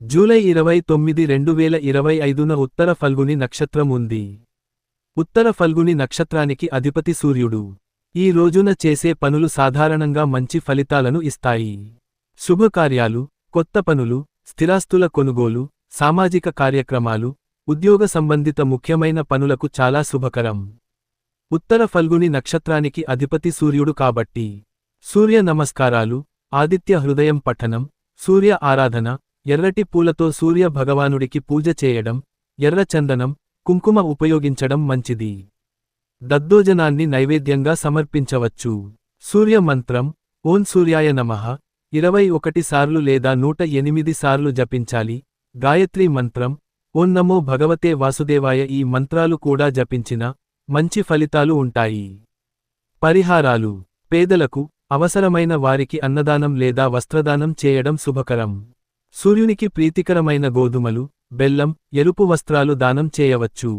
July ఇరవై తొమ్మిది రెండు వేల ఇరవై ఐదున ఉత్తర ఫల్గుని నక్షత్రం ఉంది. ఉత్తర ఫల్గుని నక్షత్రానికి అధిపతి సూర్యుడు. ఈ రోజున చేసే పనులు సాధారణంగా మంచి ఫలితాలను ఇస్తాయి. శుభకార్యాలు కొత్త పనులు స్థిరాస్తుల కొనుగోలు సామాజిక కార్యక్రమాలు ఉద్యోగ సంబంధిత ముఖ్యమైన పనులకు చాలా శుభకరం. ఉత్తర ఫల్గుని నక్షత్రానికి అధిపతి సూర్యుడు కాబట్టి సూర్య నమస్కారాలు ఆదిత్య హృదయం పఠనం సూర్య ఆరాధన ఎర్రటి పూలతో సూర్య భగవానుడికి పూజ చేయడం ఎర్ర చందనం కుంకుమ ఉపయోగించడం మంచిది. దద్దోజనాన్ని నైవేద్యంగా సమర్పించవచ్చు. సూర్య మంత్రం ఓం సూర్యాయ నమః ఇరవై ఒకటి సార్లు లేదా నూట ఎనిమిది సార్లు జపించాలి. గాయత్రీ మంత్రం ఓం నమో భగవతే వాసుదేవాయ ఈ మంత్రాలు కూడా జపించిన మంచి ఫలితాలు ఉంటాయి. పరిహారాలు పేదలకు అవసరమైన వారికి అన్నదానం లేదా వస్త్రదానం చేయడం శుభకరం. సూర్యునికి ప్రీతికరమైన గోధుమలు బెల్లం ఎరుపు వస్త్రాలు దానం చేయవచ్చు.